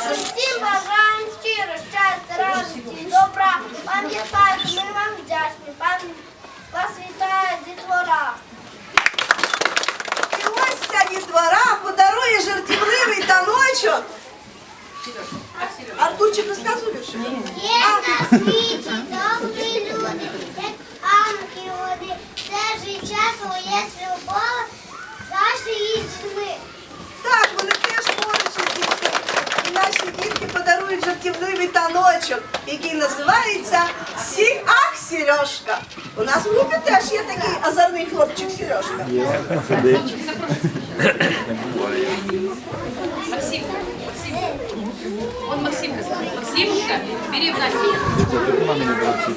Всем, всім бажаємо щиро, щастя, радості, добра. Пам'ятайте, мы вам вдячні, пам'ять вас детвора. дітвора. І ось ця дітвора подарує жартівливий таночок. Артурчик розказує, що? Є на світі добрі люди, як ангели, це життя своє свобода. дітки подарують жартівливий таночок, який називається Сі Ах, Сережка. У нас в групі теж є такий озорний хлопчик Сережка. Максим, Максим. Он Максимка зовут. Максимка, бери в Настю.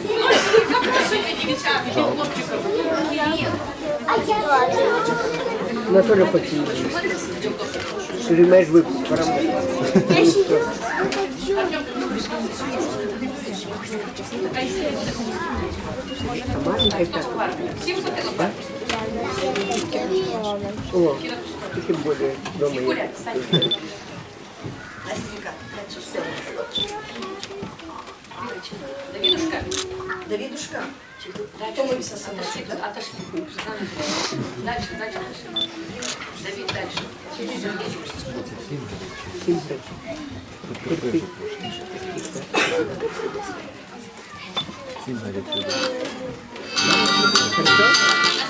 Ну, запрошуйте девчат, хлопчиков. Анатолий Пакиевич, перемаешь выпуск, пора А? О, и тем более дома есть. Давидушка, Давідушка, дальше. Втомився синочок, Отошли, да? отошли. Дальше, дальше, дальше. Давид, дальше. Симпатия. Терпи. Хорошо?